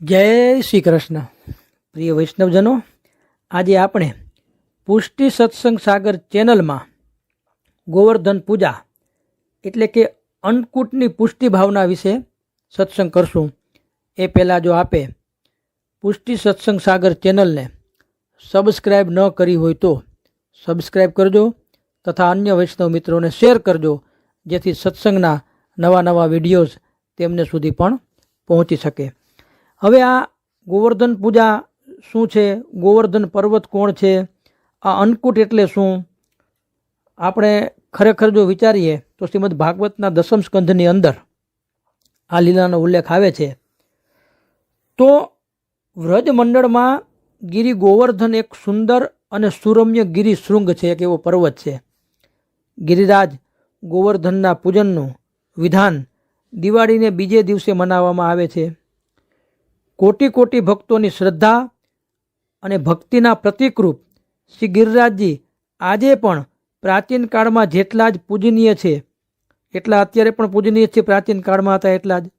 જય શ્રી કૃષ્ણ. પ્રિય વૈષ્ણવજનો, આજે આપણે પુષ્ટિ સત્સંગ સાગર ચેનલમાં ગોવર્ધન પૂજા, એટલે કે અન્નકૂટની પુષ્ટિ ભાવના વિશે સત્સંગ કરશું. એ પહેલાં જો આપે પુષ્ટિ સત્સંગ સાગર ચેનલને સબસ્ક્રાઈબ ન કરી હોય તો સબસ્ક્રાઈબ કરજો તથા અન્ય વૈષ્ણવ મિત્રોને શેર કરજો, જેથી સત્સંગના નવા નવા વિડીયોઝ તેમને સુધી પણ પહોંચી શકે. હવે આ ગોવર્ધન પૂજા શું છે? ગોવર્ધન પર્વત કોણ છે? આ અન્નકૂટ એટલે શું? આપણે ખરેખર જો વિચારીએ તો શ્રીમદ ભાગવતના દસમ સ્કંધની અંદર આ લીલાનો ઉલ્લેખ આવે છે. તો વ્રજ મંડળમાં ગિરી ગોવર્ધન એક સુંદર અને સુરમ્ય ગિરી શૃંગ છે, એક એવો પર્વત છે. ગિરિરાજ ગોવર્ધનના પૂજનનું વિધાન દિવાળીને બીજે દિવસે મનાવવામાં આવે છે. કોટી કોટી ભક્તોની શ્રદ્ધા અને ભક્તિના પ્રતિકરૂપ શ્રી ગિરિરાજજી આજે પણ પ્રાચીન કાળમાં જેટલા જ પૂજનીય છે, એટલા અત્યારે પણ પૂજનીય છે પ્રાચીન કાળમાં હતા એટલા જ.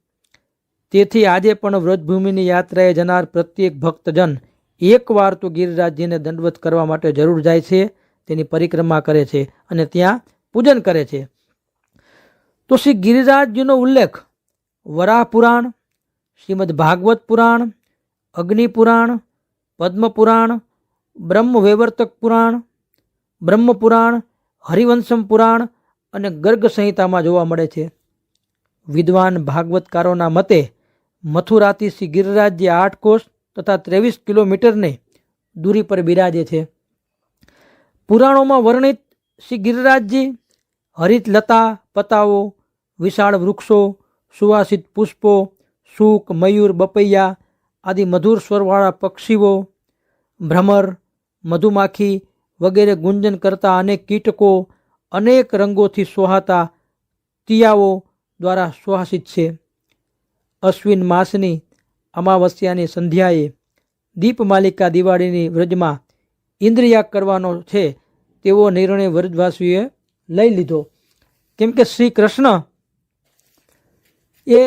તેથી આજે પણ વ્રજભૂમિની યાત્રાએ જનાર પ્રત્યેક ભક્તજન એકવાર તો ગિરિરાજજીને દંડવત કરવા માટે જરૂર જાય છે, તેની પરિક્રમા કરે છે અને ત્યાં પૂજન કરે છે. તો શ્રી ગિરિરાજજીનો ઉલ્લેખ વરાહ પુરાણ શ્રીમદ ભાગવત પુરાણ અગ્નિપુરાણ પદ્મપુરાણ બ્રહ્મવૈવર્તક પુરાણ, બ્રહ્મ વૈવર્તક પુરાણ, બ્રહ્મ પુરાણ, હરિવંશમ પુરાણ અને ગર્ગ સંહિતામાં જોવા મળે છે. વિદ્વાન ભાગવતકારોના મતે મથુરાથી શ્રી ગિરિરાજ્ય આઠ કોષ તથા ત્રેવીસ કિલોમીટરની દૂરી પર બિરાજે છે. પુરાણોમાં વર્ણિત શ્રી ગિરિરાજજી હરિત લતા પતાઓ, વિશાળ વૃક્ષો, સુવાસિત પુષ્પો સૂક, મયુર, બપૈયા આદિ મધુર સ્વરવાળા પક્ષીઓ, ભ્રમર, મધુમાખી વગેરે ગુંજન કરતા અનેક કીટકો અનેક રંગોથી સોહાતા તિયાઓ દ્વારા સુહાસિત છે. અશ્વિન માસની અમાવસ્યાની સંધ્યાએ દીપમાલિકા દિવાળીની વ્રજમાં ઇન્દ્રિયા કરવાનો છે તેવો નિર્ણય વ્રજવાસીઓએ લઈ લીધો. કેમ કે શ્રી કૃષ્ણ એ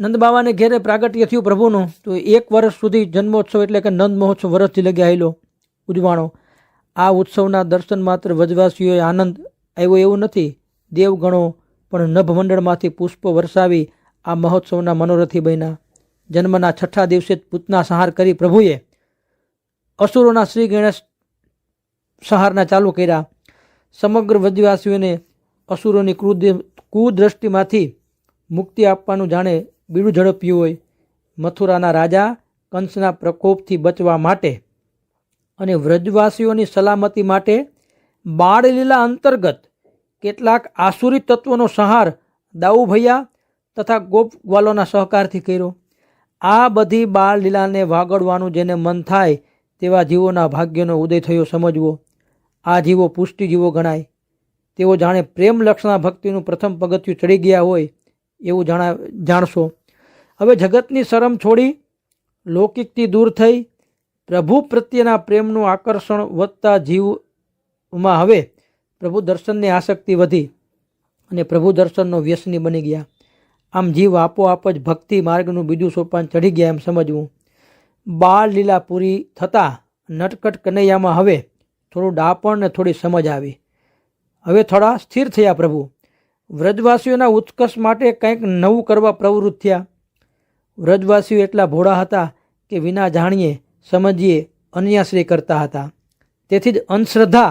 નંદબાવાને ઘેરે પ્રાગટ્ય થયું પ્રભુનું, તો એક વર્ષ સુધી જન્મોત્સવ એટલે કે નંદ મહોત્સવ વર્ષથી લગી આવેલો ઉજવાણો. આ ઉત્સવના દર્શન માત્ર વજવાસીઓએ આનંદ આવ્યો એવું નથી, દેવગણો પણ નભમંડળમાંથી પુષ્પો વરસાવી આ મહોત્સવના મનોરથી બન્યા. જન્મના છઠ્ઠા દિવસે જ પૂતના સંહાર કરી પ્રભુએ અસુરોના શ્રી ગણેશ સંહારના ચાલુ કર્યા. સમગ્ર વજવાસીઓને અસુરોની કુદ કુદ્રષ્ટિમાંથી મુક્તિ આપવાનું જાણે બીડું ઝડપ્યું હોય. મથુરાના રાજા કંસના પ્રકોપથી બચવા માટે અને વ્રજવાસીઓની સલામતી માટે બાળલીલા અંતર્ગત કેટલાક આસુરી તત્વોનો સંહાર દાઉ ભૈયા તથા ગોપગ્વાલોના સહકારથી કર્યો. આ બધી બાળલીલાને વાગડવાનું જેને મન થાય તેવા જીવોના ભાગ્યનો ઉદય થયો સમજવો. આ જીવો પુષ્ટિ જીવો ગણાય. તેઓ જાણે પ્રેમ લક્ષણા ભક્તિનું પ્રથમ પગથિયું ચડી ગયા હોય એવું જાણા, જાણશો. હવે જગતની શરમ છોડી લૌકિકથી દૂર થઈ પ્રભુ પ્રત્યેના પ્રેમનું આકર્ષણ વધતા જીવમાં હવે પ્રભુ દર્શનની આસક્તિ વધી અને પ્રભુ દર્શનનો વ્યસની બની ગયા. આમ જીવ આપોઆપ જ ભક્તિ માર્ગનું બીજું સોપાન ચઢી ગયા એમ સમજવું. બાળ લીલા પૂરી થતાં નટકટ કનૈયામાં હવે થોડું ડાપણ ને થોડી સમજ આવી. હવે થોડા સ્થિર થયા પ્રભુ. વ્રજવાસીઓના ઉત્કર્ષ માટે કંઈક નવું કરવા પ્રવૃત્ત થયા. વ્રજવાસીઓ એટલા ભોળા હતા કે વિના જાણીએ, સમજીએ, અન્યાશ્રય કરતા હતા. તેથી જ અંધશ્રદ્ધા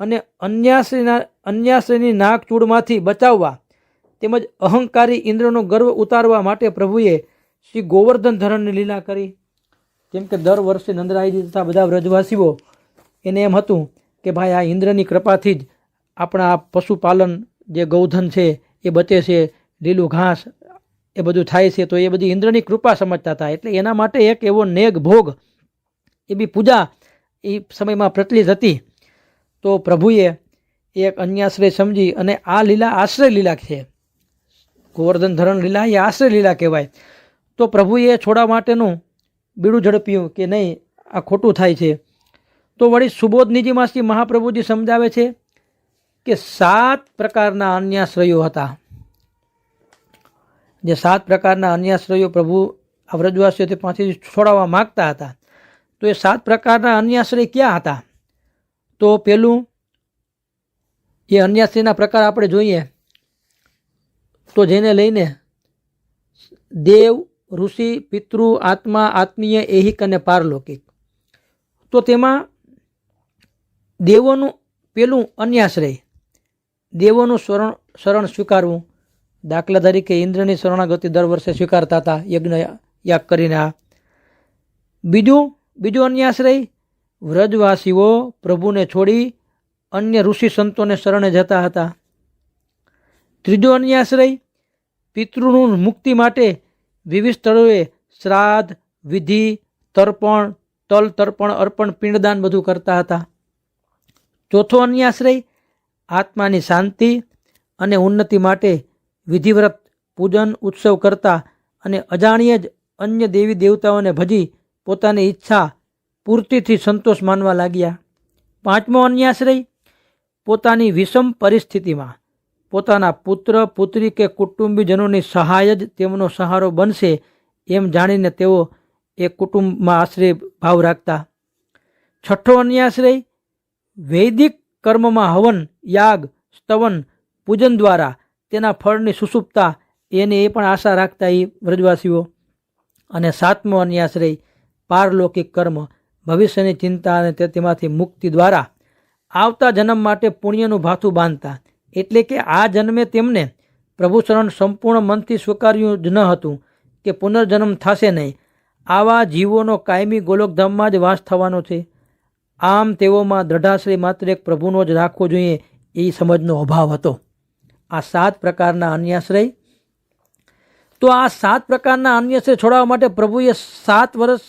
અને અન્યાશ્રયના અન્યાશ્રયની નાકચૂડમાંથી બચાવવા તેમજ અહંકારી ઇન્દ્રનો ગર્વ ઉતારવા માટે પ્રભુએ શ્રી ગોવર્ધન ધરણની લીલા કરી. કેમ કે દર વર્ષે નંદરાયજી તથા બધા વ્રજવાસીઓ એને એમ હતું કે, ભાઈ, આ ઇન્દ્રની કૃપાથી જ આપણા પશુપાલન જે ગૌધન છે એ બચે છે, લીલું ઘાસ એ બધું થાય છે, તો એ બધી ઇન્દ્રની કૃપા સમજતા હતા. એટલે એના માટે એક એવો નેગ ભોગ, એ બી પૂજા એ સમયમાં પ્રચલિત હતી. તો પ્રભુએ એક અન્યાશ્રય સમજી અને આ લીલા આશ્રય લીલા છે. ગોવર્ધન ધરણ લીલા, એ આશ્રય લીલા કહેવાય. તો પ્રભુએ છોડા માટેનું બીડું ઝડપ્યું કે નહીં, આ ખોટું થાય છે. તો વળી સુબોધ શ્રી મહાપ્રભુજી સમજાવે છે કે સાત પ્રકારના અન્યાશ્રયો હતા. જે સાત પ્રકારના અન્યાશ્રયો પ્રભુ આ વ્રજવાસીઓ તે પાસેથી છોડાવવા માગતા હતા. તો એ સાત પ્રકારના અન્યાશ્રય ક્યાં હતા? તો પહેલું એ અન્યાશ્રયના પ્રકાર આપણે જોઈએ. તો જેને લઈને દેવ, ઋષિ, પિતૃ, આત્મા, આત્મીય, એહિક અને પારલૌકિક. તો તેમાં દેવોનું પેલું અન્યાશ્રય, દેવોનું શરણ શરણ સ્વીકારવું દાખલા તરીકે ઇન્દ્રની શરણાગતિ દર વર્ષે સ્વીકારતા હતા, યજ્ઞ યાગ કરીને આ. બીજું બીજું અન્યાશ્રય વ્રજવાસીઓ પ્રભુને છોડી અન્ય ઋષિ સંતોને શરણે જતા હતા. ત્રીજો અન્યાશ્રય પિતૃનું મુક્તિ માટે વિવિધ સ્થળોએ શ્રાદ્ધ, વિધિ, તર્પણ, તલ તર્પણ, અર્પણ, પિંડદાન બધું કરતા હતા. ચોથો અન્યાશ્રય આત્માની શાંતિ અને ઉન્નતિ માટે વિધિવ્રત પૂજન ઉત્સવ કરતા અને અજાણીએ જ અન્ય દેવી દેવતાઓને ભજી પોતાની ઈચ્છા પૂર્તિથી સંતોષ માનવા લાગ્યા. પાંચમો અન્યાશ્રય, પોતાની વિષમ પરિસ્થિતિમાં પોતાના પુત્ર, પુત્રી કે કુટુંબીજનોની સહાય જ તેમનો સહારો બનશે એમ જાણીને તેઓ એ કુટુંબમાં આશ્રય ભાવ રાખતા. છઠ્ઠો અન્યાશ્રય, વૈદિક કર્મમાં હવન, યાગ, સ્તવન, પૂજન દ્વારા તેના ફળની સુસુપ્તા એની એ પણ આશા રાખતા એ વ્રજવાસીઓ. અને સાતમો અન્યાશ્રય, પારલૌકિક કર્મ, ભવિષ્યની ચિંતા અને તેમાંથી મુક્તિ દ્વારા આવતા જન્મ માટે પુણ્યનું ભાથું બાંધતા. એટલે કે આ જન્મે તેમને પ્રભુશરણ સંપૂર્ણ મનથી સ્વીકાર્યું જ ન હતું કે પુનર્જન્મ થશે નહીં. આવા જીવોનો કાયમી ગોલોકધામમાં જ વાસ થવાનો છે. આમ તેઓમાં દ્રઢાશ્રય માત્ર એક પ્રભુનો જ રાખવો જોઈએ એ સમજનો અભાવ હતો. આ સાત પ્રકારના અન્યાશ્રય. તો આ સાત પ્રકારના અન્યાશ્રય છોડાવવા માટે પ્રભુએ સાત વર્ષ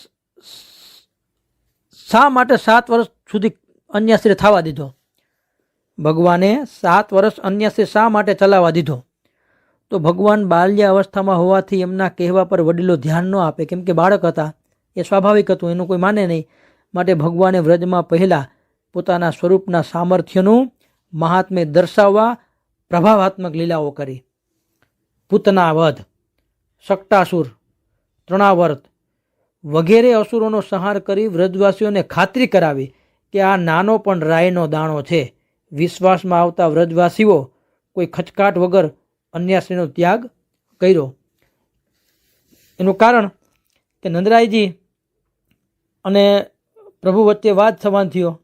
શા માટે સાત વર્ષ સુધી અન્યાશ્રય થવા દીધો? ભગવાને સાત વર્ષ અન્યાશ્રય શા માટે ચલાવવા દીધો? તો ભગવાન બાલ્ય અવસ્થામાં હોવાથી એમના કહેવા પર વડીલો ધ્યાન ન આપે, કેમ કે બાળક હતા. એ સ્વાભાવિક હતું, એનું કોઈ માને નહીં. માટે ભગવાને વ્રજમાં પહેલાં પોતાના સ્વરૂપના સામર્થ્યનું મહાત્મ્ય દર્શાવવા પ્રભાવાત્મક લીલાઓ કરી. પૂતના વધ સટ્ટાસુર તૃણાવર્ત વગેરે અસુરોનો સંહાર કરી વ્રજવાસીઓને ખાતરી કરાવી કે આ નાનો પણ રાયનો દાણો છે. વિશ્વાસમાં આવતા વ્રજવાસીઓ કોઈ ખચકાટ વગર અન્યાશ્રીનો ત્યાગ કર્યો. એનું કારણ કે નંદરાયજી અને પ્રભુ વચ્ચે વાત સંવાદ થયો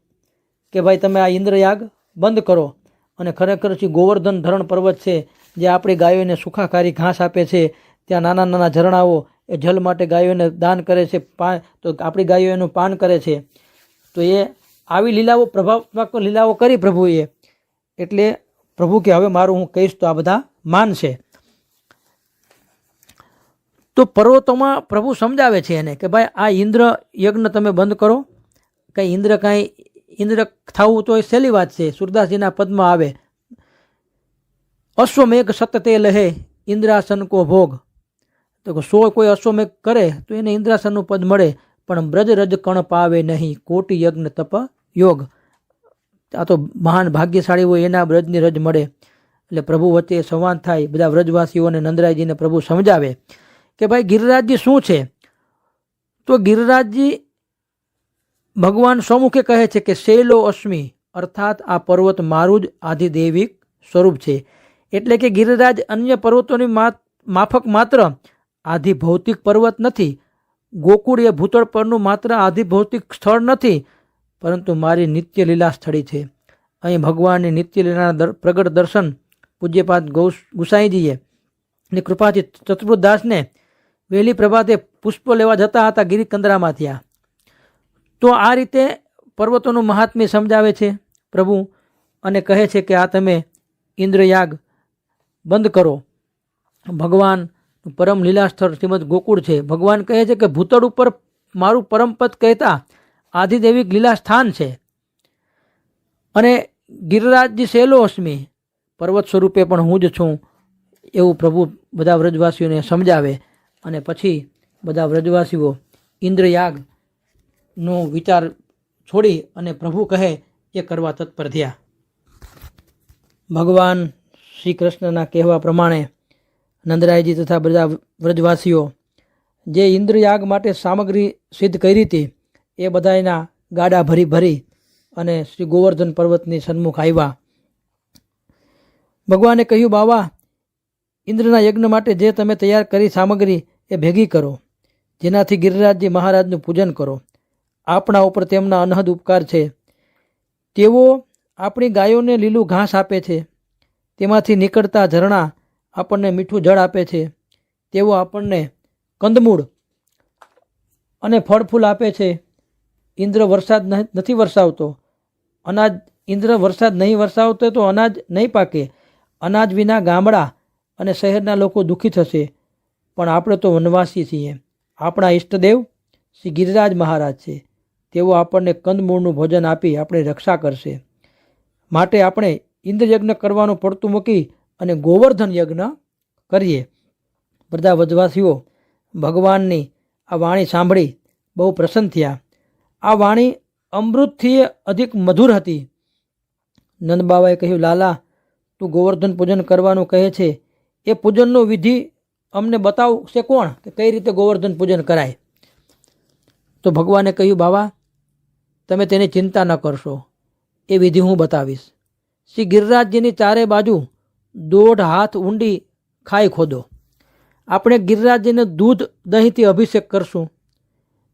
કે ભાઈ તમે આ ઇન્દ્રયાગ બંધ કરો. અને ખરેખર જે ગોવર્ધન ધરણ પર્વત છે, જે આપણી ગાયોને સુખાકારી ઘાસ આપે છે, ત્યાં નાના નાના ઝરણાઓ એ જલ માટે ગાયોને દાન કરે છે પાન તો આપણી ગાયો એનું પાન કરે છે. તો એ આવી લીલાઓ પ્રભાવત્મક લીલાઓ કરી પ્રભુએ. એટલે પ્રભુ કે હવે મારું હું કહીશ તો આ બધા માનશે તો પર્વતોમાં પ્રભુ સમજાવે છે એને કે ભાઈ આ ઇન્દ્ર યજ્ઞ તમે બંધ કરો. કંઈ ઇન્દ્ર કાંઈ ઇન્દ્ર થવું તો એ સહેલી વાત છે સુરદાસજીના પદમાં આવે. અશ્વમેઘ સતતે લહે ઇન્દ્રાસન કો ભોગ. તો સો કોઈ અશ્વમેઘ કરે તો એને ઇન્દ્રાસનનું પદ મળે, પણ બ્રજ રજ કણ પાવે નહીં, કોટી યજ્ઞ તપ યોગ. આ તો મહાન ભાગ્યશાળી હોય એના બ્રજની રજ મળે. એટલે પ્રભુ વચ્ચે સંવાદ થાય, બધા વ્રજવાસીઓને નંદરાયજીને પ્રભુ સમજાવે કે ભાઈ ગિરિરાજજી શું છે? તો ગિરિરાજજી ભગવાન સ્વમુખે કહે છે કે શૈલો અશ્મિ, અર્થાત આ પર્વત મારું જ આધિદૈવિક સ્વરૂપ છે. એટલે કે ગિરિરાજ અન્ય પર્વતોની માફક માત્ર આધિભૌતિક પર્વત નથી. ગોકુળ એ ભૂતળ પરનું માત્ર આધિભૌતિક સ્થળ નથી, પરંતુ મારી નિત્ય લીલા સ્થળી છે. અહીં ભગવાનની નિત્ય લીલાના પ્રગટ દર્શન પૂજ્યપાદ ગૌ ગુસાઈજીએ ની કૃપાથી ચતુર્દાસને વહેલી પ્રભાતે પુષ્પો લેવા જતા હતા ગિરિકંદરામાં ત્યાં. તો આ રીતે પર્વતોનું મહાત્મ્ય સમજાવે છે પ્રભુ અને કહે છે કે આ તમે ઇન્દ્રયાગ બંધ કરો. ભગવાન પરમ લીલા સ્થળ શ્રીમદ ગોકુળ છે. ભગવાન કહે છે કે ભૂતળ ઉપર મારું પરમપદ કહેતા આદિદેવિક લીલા સ્થાન છે. અને ગિરિરાજજી સહેલો અશ્મી પર્વત સ્વરૂપે પણ હું જ છું એવું પ્રભુ બધા વ્રજવાસીઓને સમજાવે. અને પછી બધા વ્રજવાસીઓ ઇન્દ્રયાગનો વિચાર છોડી અને પ્રભુ કહે, એ કરવા તત્પર થયા. ભગવાન શ્રી કૃષ્ણના કહેવા પ્રમાણે નંદરાયજી તથા બધા વ્રજવાસીઓ જે ઇન્દ્રયાગ માટે સામગ્રી સિદ્ધ કરી હતી, એ બધાના ગાડા ભરી ભરી અને શ્રી ગોવર્ધન પર્વતની સન્મુખ આવ્યા. ભગવાને કહ્યું, બાવા, ઇન્દ્રના યજ્ઞ માટે જે તમે તૈયાર કરી સામગ્રી, એ ભેગી કરો. જેનાથી ગિરિરાજજી મહારાજનું પૂજન કરો. આપણા ઉપર તેમના અનહદ ઉપકાર છે. તેઓ આપણી ગાયોને લીલું ઘાસ આપે છે. તેમાંથી નીકળતા ઝરણા આપણને મીઠું જળ આપે છે. તેઓ આપણને કંદમૂળ અને ફળ ફૂલ આપે છે. ઇન્દ્ર વરસાદ નથી વરસાવતો. અનાજ, ઇન્દ્ર વરસાદ નહીં વરસાવતો તો અનાજ નહીં પાકે. અનાજ વિના ગામડા અને શહેરના લોકો દુઃખી થશે. પણ આપણે તો વનવાસી છીએ. આપણા ઈષ્ટદેવ શ્રી ગિરિરાજ મહારાજ છે. તેઓ આપણને કંદમૂળનું ભોજન આપી આપણી રક્ષા કરશે. માટે આપણે ઇન્દ્રયજ્ઞ કરવાનું પડતું મૂકી અને ગોવર્ધન યજ્ઞ કરીએ. બધા વજવાસીઓ ભગવાનની આ વાણી સાંભળી બહુ પ્રસન્ન થયા. આ વાણી અમૃતથી અધિક મધુર હતી. નંદબાબાએ કહ્યું, લાલા, તું ગોવર્ધન પૂજન કરવાનું કહે છે. એ પૂજનનો વિધિ અમને બતાવશે કોણ? કે કઈ રીતે ગોવર્ધન પૂજન કરાય? તો ભગવાને કહ્યું, બાબા તમે તેની ચિંતા ન કરશો. એ વિધિ હું બતાવીશ. શ્રી ગિરિરાજજીની ચારે બાજુ દોઢ હાથ ઊંડી ખાઈ ખોદો. આપણે ગિરિરાજજીને દૂધ, દહીંથી અભિષેક કરશું.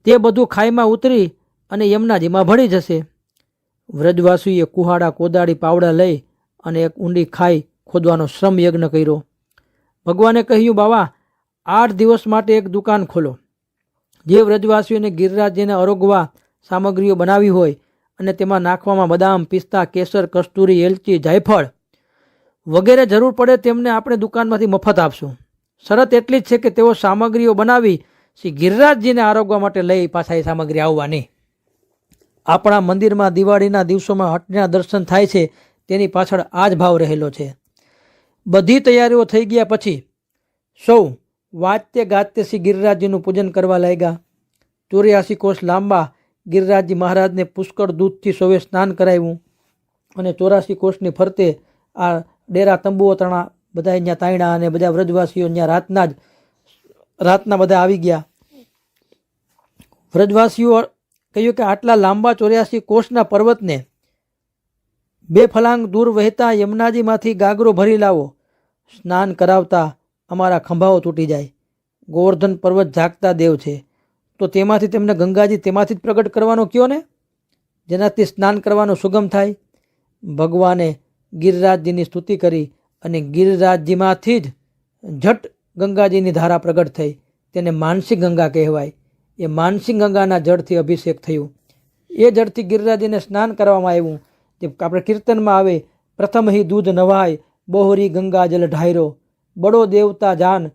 તે બધું ખાઈમાં ઉતરી અને યમુનાજીમાં ભળી જશે. વ્રજવાસીએ કુહાડા કોદાળી પાવડા લઈ અને એક ઊંડી ખાઈ ખોદવાનો શ્રમ યજ્ઞ કર્યો. ભગવાને કહ્યું, બાવા, આઠ દિવસ માટે એક દુકાન ખોલો. જે વ્રજવાસીઓને ગિરિરાજજીને અરોગવા સામગ્રીઓ બનાવી હોય અને તેમાં નાખવામાં બદામ, પિસ્તા, કેસર, કસ્તુરી, એલચી, જાયફળ વગેરે જરૂર પડે તેમને આપણે દુકાનમાંથી મફત આપશું. શરત એટલી જ છે કે તેઓ સામગ્રીઓ બનાવી શ્રી ગિરિરાજજીને આરોગવા માટે લઈ પાછા એ સામગ્રી આવવાની. આપણા મંદિરમાં દિવાળીના દિવસોમાં હટના દર્શન થાય છે તેની પાછળ આ જ ભાવ રહેલો છે. બધી તૈયારીઓ થઈ ગયા પછી સૌ વાત્ય ગાત્ય શ્રી ગિરિરાજજીનું પૂજન કરવા લાગ્યા. ચોર્યાસી કોષ લાંબા ગિરિરાજજી મહારાજને પુષ્કળ દૂધથી સૌએ સ્નાન કરાવ્યું અને ચોરાસી કોષની ફરતે આ ડેરા તંબુઓ તણા બધા અહીંયા તાયણા અને બધા વ્રજવાસીઓ અહીંયા રાતના જ રાતના બધા આવી ગયા. વ્રજવાસીઓ કહ્યું કે આટલા લાંબા ચોર્યાસી કોષના પર્વતને બે ફલાંગ દૂર વહેતા યમુનાજીમાંથી ગાગરો ભરી લાવો. સ્નાન કરાવતા અમારા ખંભાઓ તૂટી જાય. ગોવર્ધન પર્વત જાગતા દેવ છે. તો તેમાંથી તેમને ગંગાજી તેમાંથી જ પ્રગટ કરવાનો કયો ને? જેનાથી સ્નાન કરવાનું સુગમ થાય. ભગવાને ગિરિરાજજીની સ્તુતિ કરી અને ગિરિરાજજીમાંથી જ ઝટ ગંગાજીની ધારા પ્રગટ થઈ. તેને માનસિક ગંગા કહેવાય. એ માનસિક ગંગાના જળથી અભિષેક થયું. એ જળથી ગિરિરાજીને સ્નાન કરવામાં આવ્યું. જે આપણે કીર્તનમાં આવે, પ્રથમ હિ દૂધ નવાય, બોહરી ગંગાજલ ઢાયરો, બડો દેવતા જાન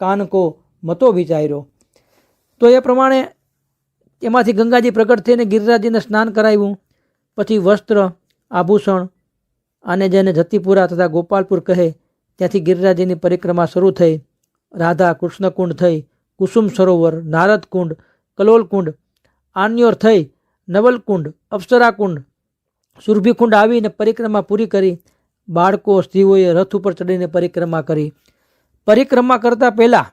કાનકો મતો વિચાર્યો. તો એ પ્રમાણે એમાંથી ગંગાજી પ્રગટ થઈને ગિરિરાજીને સ્નાન કરાવ્યું. પછી વસ્ત્ર, આભૂષણ આને જેને જતીપુરા તથા ગોપાલપુર કહે ત્યાંથી ગિરિરાજીની પરિક્રમા શરૂ થઈ. રાધા કૃષ્ણકુંડ થઈ, કુસુમ સરોવર નારદ કુંડ કલોલ કુંડ આન્યોર થઈ, નવલકુંડ, અપ્સરાકુંડ, સુરભીકુંડ આવીને પરિક્રમા પૂરી કરી. બાળકો, સ્ત્રીઓએ રથ ઉપર ચડીને પરિક્રમા કરી. પરિક્રમા કરતાં પહેલાં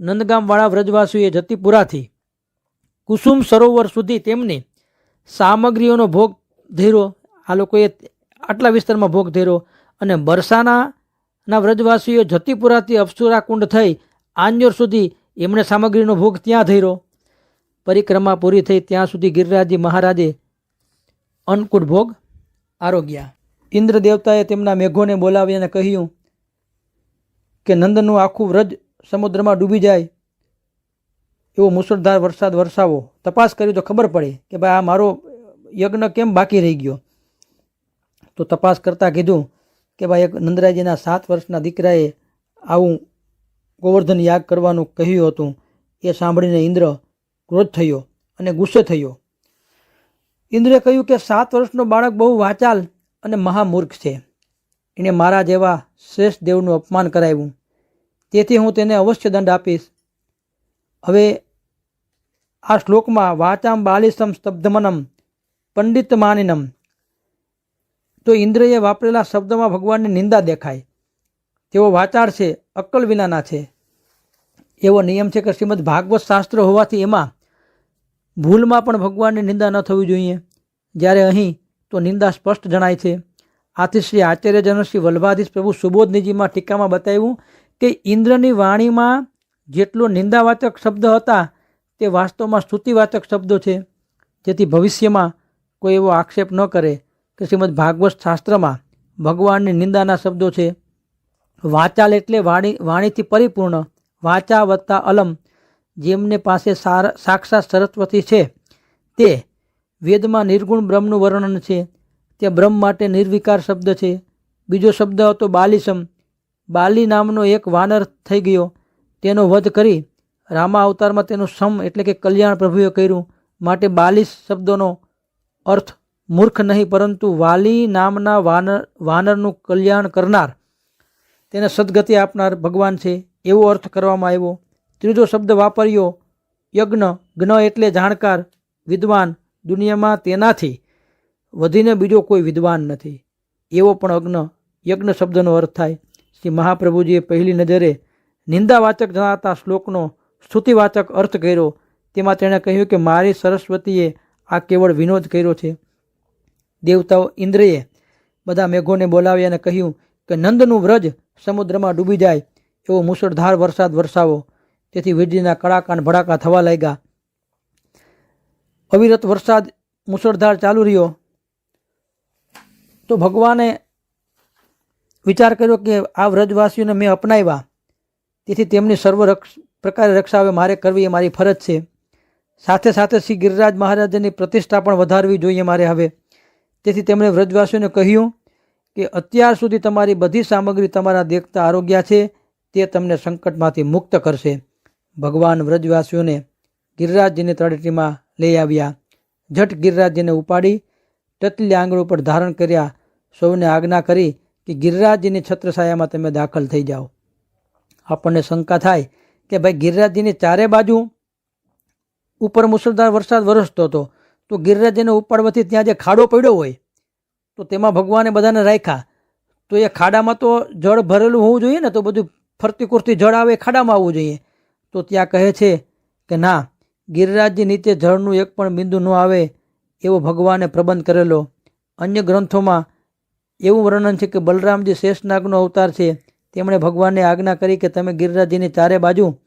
નંદગામવાળા વ્રજવાસીઓએ જતીપુરાથી કુસુમ સરોવર સુધી તેમની સામગ્રીઓનો ભોગ ધર્યો. આ લોકોએ આટલા વિસ્તારમાં ભોગ ધર્યો અને બરસાના વ્રજવાસીઓ જતીપુરાથી અપ્સુરા કુંડ થઈ આંજોર સુધી એમણે સામગ્રીનો ભોગ ત્યાં ધર્યો. પરિક્રમા પૂરી થઈ ત્યાં સુધી ગિરિરાજી મહારાજે અન્નકૂટ ભોગ આરોગ્યા. ઇન્દ્ર દેવતાએ તેમના મેઘોને બોલાવી અને કહ્યું કે નંદનું આખું વ્રજ સમુદ્રમાં ડૂબી જાય એવો મુસળધાર વરસાદ વરસાવો. તપાસ કરી તો ખબર પડે કે ભાઈ આ મારો યજ્ઞ કેમ બાકી રહી ગયો? તો તપાસ કરતાં કીધું કે ભાઈ એક નંદરાયજીના સાત વર્ષના દીકરાએ આવું ગોવર્ધન યાગ કરવાનું કહ્યું હતું. એ સાંભળીને ઇન્દ્ર ક્રોધ થયો અને ગુસ્સે થયો. ઇન્દ્રે કહ્યું કે સાત વર્ષનો બાળક બહુ વાચાલ અને મહામૂર્ખ છે. એણે મારા જેવા શ્રેષ્ઠ દેવનું અપમાન કરાવ્યું. તેથી હું તેને અવશ્ય દંડ આપીશ. હવે આ શ્લોકમાં વાચામ બાલિસમ સ્તબ્ધમનમ પંડિત માનિનમ તો ઇન્દ્રએ વાપરેલા શબ્દમાં ભગવાનની નિંદા દેખાય. તેઓ વાચાળ છે, અક્કલ વિનાના છે. એવો નિયમ છે કે શ્રીમદ ભાગવત શાસ્ત્ર હોવાથી એમાં ભૂલમાં પણ ભગવાનની નિંદા ન થવી જોઈએ. જ્યારે અહીં તો નિંદા સ્પષ્ટ જણાય છે. આથી શ્રી આચાર્યજન શ્રી વલ્ભાધીશ પ્રભુ સુબોધનીજીમાં ટીકામાં બતાવ્યું કે ઇન્દ્રની વાણીમાં જેટલો નિંદાવાચક શબ્દ હતા, તે વાસ્તવમાં સ્તુતિવાચક શબ્દો છે. જેથી ભવિષ્યમાં કોઈ એવો આક્ષેપ ન કરે કે શ્રીમદ ભાગવત શાસ્ત્રમાં ભગવાનની નિંદાના શબ્દો છે. વાચાલ એટલે વાણી, વાણીથી પરિપૂર્ણ, વાચા વત્તા અલમ, જેમને પાસે સાક્ષાત સરસ્વતી છે. તે વેદમાં નિર્ગુણ બ્રહ્મનું વર્ણન છે. તે બ્રહ્મ માટે નિર્વિકાર શબ્દ છે. બીજો શબ્દ હતો બાલિસમ બાલી નામનો એક વાનર થઈ ગયો. તેનો વધ કરી રામા અવતારમાં તેનું સમ એટલે કે કલ્યાણ પ્રભુએ કર્યું. માટે બાલી શબ્દોનો અર્થ મૂર્ખ નહીં, પરંતુ વાલી નામના વાનર, વાનરનું કલ્યાણ કરનાર. તેને સદગતિ આપનાર ભગવાન છે. એવો અર્થ કરવામાં આવ્યો. ત્રીજો શબ્દ વાપર્યો, યજ્ઞ. જ્ઞ એટલે જાણકાર, વિદ્વાન. દુનિયામાં તેનાથી વધીને બીજો કોઈ વિદ્વાન નથી. એવો પણ અજ્ઞ, યજ્ઞ શબ્દનો અર્થ થાય. શ્રી મહાપ્રભુજીએ પહેલી નજરે નિંદાવાચક જણાતા શ્લોકનો સ્તુતિવાચક અર્થ કર્યો. તેમાં તેણે કહ્યું કે મારી સરસ્વતીએ આ કેવળ વિનોદ કર્યો છે. દેવતાઓ ઇન્દ્રએ બધા મેઘોને બોલાવ્યા અને કહ્યું કે નંદનું વ્રજ સમુદ્રમાં ડૂબી જાય એવો મુસળધાર વરસાદ વરસાવો. તેથી વીજળીના કડાકાન ભડાકા થવા લાગ્યા. અવિરત વરસાદ મુસળધાર ચાલુ રહ્યો. તો ભગવાને વિચાર કર્યો કે આ વ્રજવાસીઓને મેં અપનાવ્યા. તેથી તેમની સર્વ પ્રકારે રક્ષા હવે મારે કરવી એ મારી ફરજ છે. સાથે સાથે શ્રી ગિરિરાજ મહારાજની પ્રતિષ્ઠા પણ વધારવી જોઈએ મારે હવે. તેથી તેમણે વ્રજવાસીઓને કહ્યું કે અત્યાર સુધી તમારી બધી સામગ્રી તમારા દેખતા આરોગ્ય છે, તે તમને સંકટમાંથી મુક્ત કરશે. ભગવાન વ્રજવાસીઓને ગિરિરાજજીની તળેટીમાં લઈ આવ્યા. ઝટ ગિરિરાજજીને ઉપાડી ટતલી આંગળ ઉપર ધારણ કર્યા. સૌને આજ્ઞા કરી કે ગિરિરાજજીની છત્રછાયામાં તમે દાખલ થઈ જાઓ. આપણને શંકા થાય કે ભાઈ ગિરિરાજજીની ચારે બાજુ ઉપર મુસળધાર વરસાદ વરસતો હતો, તો ગિરિરાજજીને ઉપાડવાથી ત્યાં જે ખાડો પડ્યો હોય, તો તેમાં ભગવાને બધાને રાખ્યા. તો એ ખાડામાં તો જળ ભરેલું હોવું જોઈએ ને, તો બધું ફરતી કુરતી જળ આવે ખાડામાં આવવું જોઈએ. તો ત્યાં કહે છે કે ના, ગિરિરાજજી નીચે જળનું એક પણ બિંદુ ન આવે એવો ભગવાને પ્રબંધ કરેલો. અન્ય ગ્રંથોમાં એવું વર્ણન છે કે બલરામજી શેષનાગનો અવતાર છે, તેમણે ભગવાનને આજ્ઞા કરી કે તમે ગિરિરાજજીની ચારે બાજુ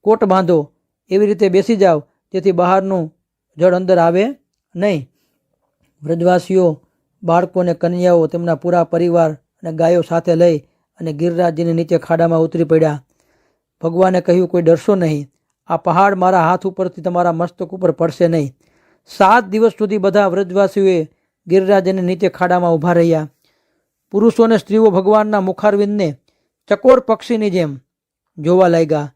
કોટ બાંધો, એવી રીતે બેસી જાઓ, જેથી બહારનું જળ અંદર આવે નહીં. વ્રજવાસીઓ બાળકોને કન્યાઓ તેમના પૂરા પરિવાર અને ગાયો સાથે લઈ અને ગિરિરાજજીને નીચે ખાડામાં ઉતરી પડ્યા. ભગવાને કહ્યું, કોઈ ડરશો નહીં. આ પહાડ મારા હાથ ઉપરથી તમારા મસ્તક ઉપર પડશે નહીં. સાત દિવસ સુધી બધા વ્રજવાસીઓએ ગિરિરાજને નીચે ખાડામાં ઊભા રહ્યા. પુરુષો અને સ્ત્રીઓ ભગવાનના મુખારવિંદને ચકોર પક્ષીની જેમ જોવા લાગ્યા.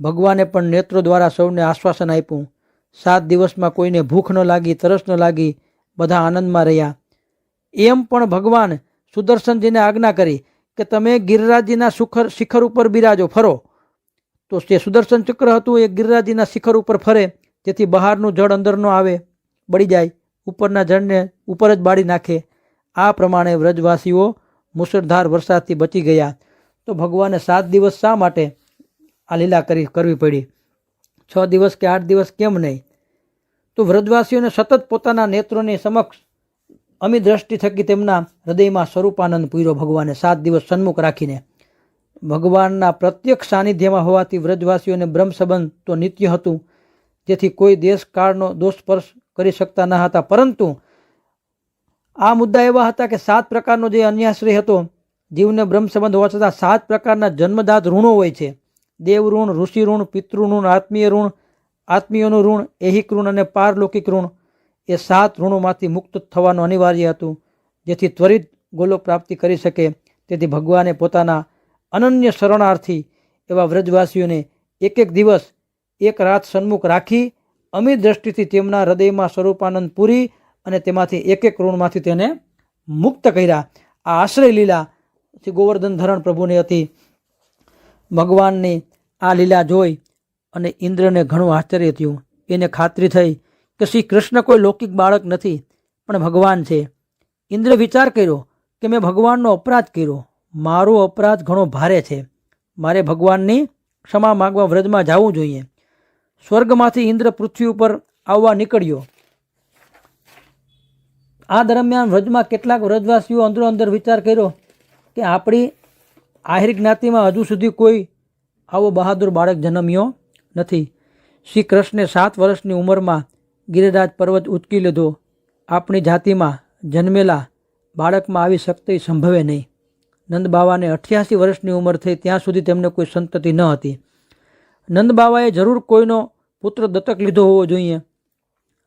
ભગવાને પણ નેત્રો દ્વારા સૌને આશ્વાસન આપ્યું. સાત દિવસમાં કોઈને ભૂખ ન લાગી, તરસ ન લાગી, બધા આનંદમાં રહ્યા. એમ પણ ભગવાન સુદર્શનજીને આજ્ઞા કરી કે તમે ગિરિરાજજીના સુખર, શિખર ઉપર બિરાજો, ફરો. તો તે સુદર્શન ચક્ર હતું એ ગિરિરાજજીના શિખર ઉપર ફરે, જેથી બહારનું જળ અંદર ન આવે, બળી જાય. ઉપરના જળને ઉપર જ બાળી નાખે. આ પ્રમાણે વ્રજવાસીઓ મુસળધાર વરસાદથી બચી ગયા. તો ભગવાને સાત દિવસ શા માટે આ લીલા કરી, કરવી પડી? છ દિવસ કે આઠ દિવસ કેમ નહીં? તો વ્રજવાસીઓને સતત પોતાના નેત્રોની સમક્ષ અમી દ્રષ્ટિ થકી તેમના હૃદયમાં સ્વરૂપાનંદ પૂર્યો ભગવાને સાત દિવસ સન્મુખ રાખીને. ભગવાનના પ્રત્યક્ષ સાનિધ્યમાં હોવાથી વ્રજવાસીઓને બ્રહ્મ સંબંધ તો નિત્ય હતું, જેથી કોઈ દેશ કાળનો દોષ સ્પર્શ કરી શકતા ન હતા. પરંતુ આ મુદ્દા એવા હતા કે સાત પ્રકારનો જે અન્યાશ્રય હતો, જીવને બ્રહ્મ સંબંધ હોવા છતાં સાત પ્રકારના જન્મદાત ઋણો હોય છે. દેવ ઋણ, ઋષિ ઋણ, પિતૃ ઋણ, આત્મીય ઋણ, આત્મીયોનું ઋણ, એહિક ઋણ અને પારલૌકિક ઋણ એ સાત ઋણોમાંથી મુક્ત થવાનું અનિવાર્ય હતું, જેથી ત્વરિત ગોલો પ્રાપ્તિ કરી શકે. તેથી ભગવાને પોતાના અનન્ય શરણાર્થી એવા વ્રજવાસીઓને એક એક દિવસ, એક રાત સન્મુખ રાખી અમી દ્રષ્ટિથી તેમના હૃદયમાં સ્વરૂપાનંદ પૂરી અને તેમાંથી એક એક ઋણમાંથી તેને મુક્ત કર્યા. આ આશ્રય લીલા શ્રી ગોવર્ધન ધરણ પ્રભુની હતી. ભગવાનની આ લીલા જોઈ અને ઇન્દ્રને ઘણું આશ્ચર્ય થયું. એને ખાતરી થઈ કે શ્રી કૃષ્ણ કોઈ લૌકિક બાળક નથી, પણ ભગવાન છે. ઇન્દ્ર વિચાર કર્યો કે મેં ભગવાનનો અપરાધ કર્યો. મારો અપરાધ ઘણો ભારે છે. મારે ભગવાનની ક્ષમા માગવા વ્રજમાં જવું જોઈએ. સ્વર્ગમાંથી ઇન્દ્ર પૃથ્વી ઉપર આવવા નીકળ્યો. આ દરમિયાન વ્રજમાં કેટલાક વ્રજવાસીઓ અંદરો અંદર વિચાર કર્યો કે આપણી આહિર જ્ઞાતિમાં હજુ સુધી કોઈ આવો બહાદુર બાળક જન્મ્યો નથી. શ્રી કૃષ્ણે સાત વર્ષની ઉંમરમાં ગિરિરાજ પર્વત ઉચકી લીધો. આપણી જાતિમાં જન્મેલા બાળકમાં આવી શક્તિ સંભવે નહીં. નંદ બાવાને અઠ્યાસી વર્ષની ઉંમર થઈ ત્યાં સુધી તેમને કોઈ સંતતિ ન હતી. નંદ બાવાએ જરૂર કોઈનો પુત્ર દત્તક લીધો હોવો જોઈએ.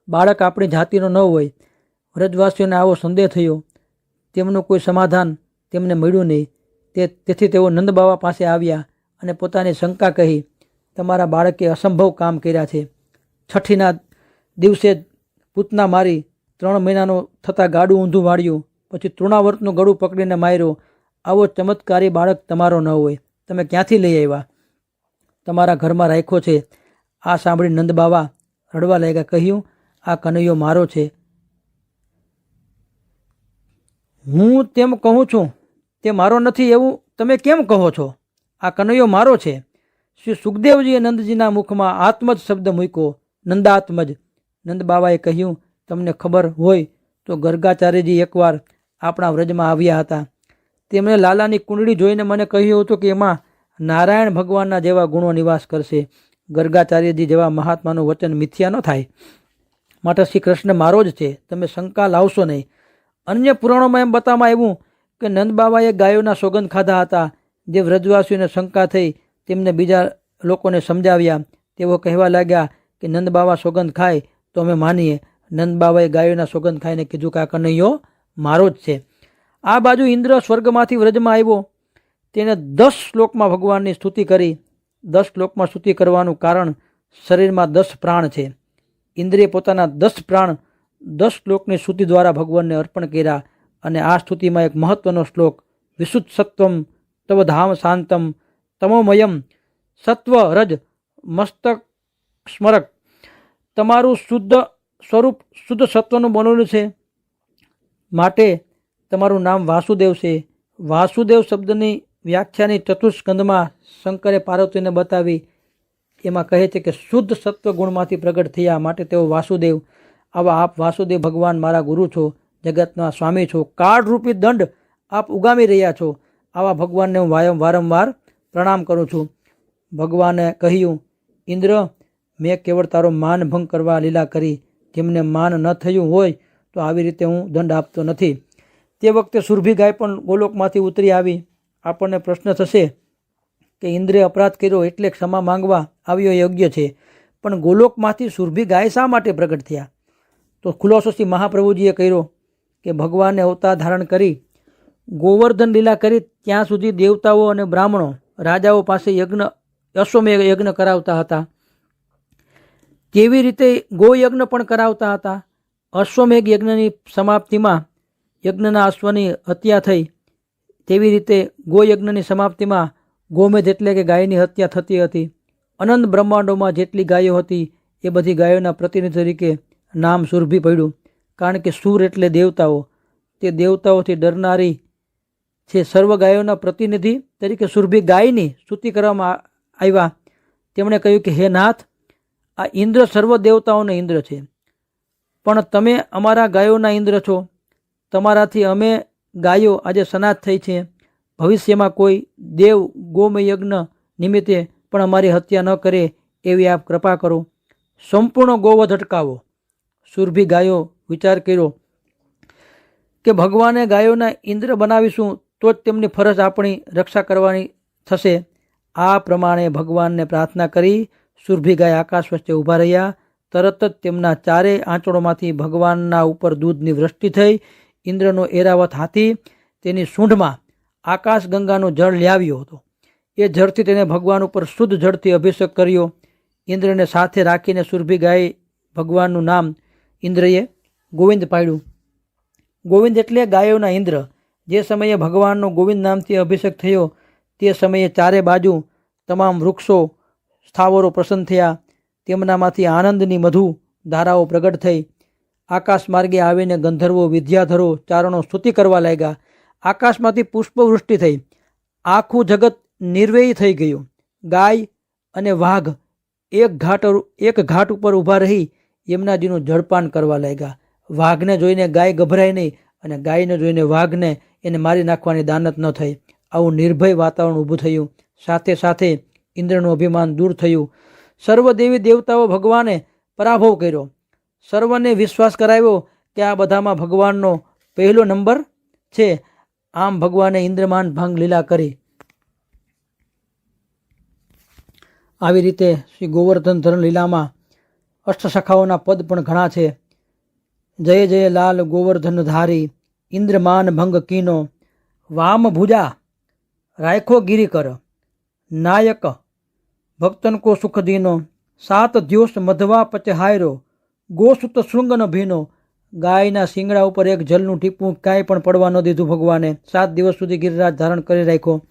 બાળક આપણી જાતિનો ન હોય. વ્રજવાસીઓને આવો સંદેહ થયો. તેમનું કોઈ સમાધાન તેમને મળ્યું નહીં. તે, તેથી તેઓ નંદબાવા પાસે આવ્યા અને પોતાની શંકા કહી, તમારા બાળકે અસંભવ કામ કર્યા છે. છઠ્ઠીના દિવસે પૂતના મારી ત્રણ મહિનાનું થતાં ગાડું ઊંધું વાળ્યું. પછી તૃણાવર્તનું ગળું પકડીને માર્યો. આવો ચમત્કારી બાળક તમારો ન હોય. તમે ક્યાંથી લઈ આવ્યા? તમારા ઘરમાં રાખ્યો છે. આ સાંભળી નંદ બાવા રડવા લાગ્યા, કહ્યું, આ કનૈયો મારો છે. હું તેમ કહું છું, તે મારો નથી એવું તમે કેમ કહો છો? આ કનૈયો મારો છે. શ્રી સુખદેવજીએ નંદજીના મુખમાં આત્મજ શબ્દ મૂક્યો. નંદાત્મજ. નંદબાવાએ કહ્યું, તમને ખબર હોય તો ગર્ગાચાર્યજી એકવાર આપણા વ્રજમાં આવ્યા હતા. તેમણે લાલાની કુંડળી જોઈને મને કહ્યું હતું કે, એમાં નારાયણ ભગવાનના જેવા ગુણો નિવાસ કરશે. ગર્ગાચાર્યજી જેવા મહાત્માનું વચન મિથ્યા ન થાય. માટે શ્રી કૃષ્ણ મારો જ છે. તમે શંકા લાવશો નહીં. અન્ય પુરાણોમાં એમ બતાવવામાં આવ્યું કે નંદબાબાએ ગાયોના સોગંદ ખાધા હતા. જે વ્રજવાસીઓને શંકા થઈ તેમને બીજા લોકોને સમજાવ્યા. તેઓ કહેવા લાગ્યા કે નંદબાવા સોગંદ ખાય તો અમે માનીએ. નંદબાબાએ ગાયોના સોગંદ ખાઈને કીધું કે આ કનૈયો મારો જ છે. આ બાજુ ઇન્દ્ર સ્વર્ગમાંથી વ્રજમાં આવ્યો. તેણે દસ શ્લોકમાં ભગવાનની સ્તુતિ કરી. દસ શ્લોકમાં સ્તુતિ કરવાનું કારણ શરીરમાં દસ પ્રાણ છે. ઇન્દ્રિય પોતાના દસ પ્રાણ દસ શ્લોકની સ્તુતિ દ્વારા ભગવાનને અર્પણ કર્યા અને આ સ્તુતિમાં એક મહત્વનો શ્લોક, વિશુદ્ધ સત્વમ તવ ધામ શાંતમ તમોમયમ સત્વ રજ મસ્તક સ્મરક. તમારું શુદ્ધ સ્વરૂપ, શુદ્ધ સત્વનું બનેલું છે. માટે તમારું નામ વાસુદેવ છે. વાસુદેવ શબ્દની વ્યાખ્યાની ચતુષ્કંદમાં શંકરે પાર્વતીને બતાવી, એમાં કહે છે કે શુદ્ધ સત્વ ગુણમાંથી પ્રગટ થયા માટે તેઓ વાસુદેવ, આવા આપ વાસુદેવ ભગવાન મારા ગુરુ છો, જગતના સ્વામી છો, કાળરૂપી દંડ આપ ઉગામી રહ્યા છો, આવા ભગવાનને હું વારંવાર પ્રણામ કરું છું. ભગવાને કહ્યું, ઇન્દ્ર, મેં કેવળ તારો માનભંગ કરવા લીલા કરી, જેમને માન ન થયું હોય તો આવી રીતે હું દંડ આપતો નથી. તે વખતે સુરભી ગાય પણ ગોલોકમાંથી ઉતરી આવી. આપણને પ્રશ્ન થશે કે ઇન્દ્રે અપરાધ કર્યો એટલે ક્ષમા માંગવા આવ્યો યોગ્ય છે. પણ ગોલોકમાંથી સુરભી ગાય શા માટે પ્રગટ થયા? તો ખુલાસો શ્રી મહાપ્રભુજીએ કર્યો કે ભગવાને અવતાર ધારણ કરી, ગોવર્ધન લીલા કરી ત્યાં સુધી દેવતાઓ અને બ્રાહ્મણો રાજાઓ પાસે યજ્ઞ, અશ્વમેઘ યજ્ઞ કરાવતા હતા. કેવી રીતે ગોયજ્ઞ પણ કરાવતા હતા? અશ્વમેઘ યજ્ઞની સમાપ્તિમાં યજ્ઞના અશ્વની હત્યા થઈ. તેવી રીતે ગોયજ્ઞની સમાપ્તિમાં ગોમેધ એટલે કે ગાયની હત્યા થતી હતી. અનંત બ્રહ્માંડોમાં જેટલી ગાયો હતી, એ બધી ગાયોના પ્રતિનિધિ તરીકે નામ સુરભી પડ્યું. કારણ કે સુર એટલે દેવતાઓ. તે દેવતાઓથી ડરનારી છે સર્વ ગાયોના પ્રતિનિધિ તરીકે સુરભી ગાયની સ્તુતિ કરવામાં આવ્યા. તેમણે કહ્યું કે, હે નાથ, આ ઇન્દ્ર સર્વ દેવતાઓનો ઇન્દ્ર છે. પણ તમે અમારા ગાયોના ઇન્દ્ર છો. તમારાથી અમે ગાયો આજે સનાથ થઈ છે. ભવિષ્યમાં કોઈ દેવ ગોમય યજ્ઞ નિમિત્તે પણ અમારી હત્યા ન કરે એવી આપ કૃપા કરો. સંપૂર્ણ ગોવધ અટકાવો. સુરભી ગાયો વિચાર કર્યો કે ભગવાને ગાયોના ઇન્દ્ર બનાવીશું તો જ તેમની ફરજ આપણી રક્ષા કરવાની થશે. આ પ્રમાણે ભગવાનને પ્રાર્થના કરી સુરભી ગાય આકાશ વચ્ચે ઊભા રહ્યા. તરત જ તેમના ચારે આંચળોમાંથી ભગવાનના ઉપર દૂધની વૃષ્ટિ થઈ ઇન્દ્રનો એરાવત હાથી તેની સૂંઢમાં આકાશગંગાનું જળ લાવ્યો હતો. એ જળથી તેને ભગવાન ઉપર શુદ્ધ જળથી અભિષેક કર્યો. ઇન્દ્રને સાથે રાખીને સુરભી ગાય ભગવાનનું નામ ઇન્દ્રએ ગોવિંદ પાડ્યું. ગોવિંદ એટલે ગાયોના ઇન્દ્ર. જે સમયે ભગવાનનો ગોવિંદ નામથી અભિષેક થયો, તે સમયે ચારે બાજુ તમામ વૃક્ષો, સ્થાવરો પ્રસન્ન થયા. તેમનામાંથી આનંદની મધુ, ધારાઓ પ્રગટ થઈ. આકાશ માર્ગે આવીને ગંધર્વો, વિદ્યાધરો ચારણો સ્તુતિ કરવા લાગ્યા. આકાશમાંથી પુષ્પવૃષ્ટિ થઈ. આખું જગત નિર્વેયી થઈ ગયું. ગાય અને વાઘ એક ઘાટ એક ઘાટ ઉપર ઊભા રહી યમુનાજીનું જળપાન કરવા લાગ્યા. વાઘને જોઈને ગાય ગભરાય નહીં અને ગાયને જોઈને વાઘને એને મારી નાખવાની દાનત ન થઈ. આવું નિર્ભય વાતાવરણ ઊભું થયું. સાથે સાથે ઇન્દ્રનું અભિમાન દૂર થયું. સર્વ દેવી દેવતાઓ ભગવાને પરાભવ કર્યો. સર્વને વિશ્વાસ કરાવ્યો કે આ બધામાં ભગવાનનો પહેલો નંબર છે. આમ ભગવાને ઇન્દ્રમાન ભંગ લીલા કરી. આવી રીતે શ્રી ગોવર્ધન ધરણ લીલામાં અષ્ટસખાઓના પદ પણ ઘણા છે. જય જય લાલ ગોવર્ધન ધારી, ઇન્દ્રમાન ભંગ કીનો. વામ ભુજા, રાયખો ગિરિકર નાયક, ભક્તન કો સુખ દીનો. સાત દ્યોષ મધવા પચહાયરો. ગોસુત શૃંગનો ભીનો. ગાયના શિંગડા ઉપર એક જલનું ટીપું કાંઈ પણ પડવા ન દીધું ભગવાને. સાત દિવસ સુધી ગિરિરાજ ધારણ કરી રાખ્યો.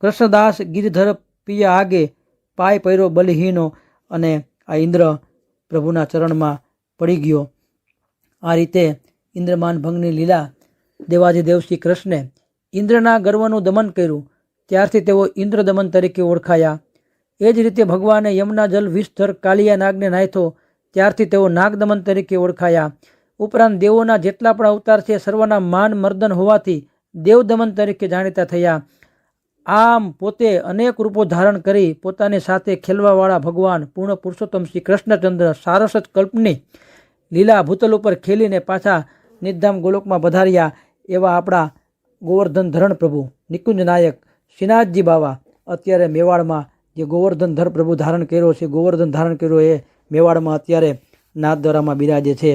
કૃષ્ણદાસ ગિરિધર પિયા આગે પાય પૈરો બલિહીનો અને આ ઇન્દ્ર પ્રભુના ચરણમાં પડી ગયો. આ રીતે ઇન્દ્રમાન ભંગની લીલા દેવાજી દેવ કૃષ્ણે ઇન્દ્રના ગર્વનું દમન કર્યું. ત્યારથી તેઓ ઇન્દ્ર દમન તરીકે ઓળખાયા. એ જ રીતે ભગવાને યમુના જલ વિસ્તર કાલિયા નાગને નાખ્યો ત્યારથી તેઓ નાગદમન તરીકે ઓળખાયા. ઉપરાંત દેવોના જેટલા પણ અવતાર છે, સર્વના માન મર્દન હોવાથી દેવદમન તરીકે જાણીતા થયા. આમ પોતે અનેક રૂપો ધારણ કરી પોતાની સાથે ખેલવાવાળા ભગવાન પૂર્ણ પુરુષોત્તમ શ્રી કૃષ્ણચંદ્ર સારસ્વત કલ્પની લીલા ભૂતલ ઉપર ખેલીને પાછા નિધામ ગોલોકમાં પધાર્યા એવા આપણા ગોવર્ધન ધરણ પ્રભુ. નિકુંજ નાયક, શ્રીનાથજી બાવા, અત્યારે મેવાડમાં જે ગોવર્ધન ધર પ્રભુ ધારણ કર્યો છે, ગોવર્ધન ધારણ કર્યો એ મેવાડમાં અત્યારે નાથદ્વારામાં બિરાજે છે.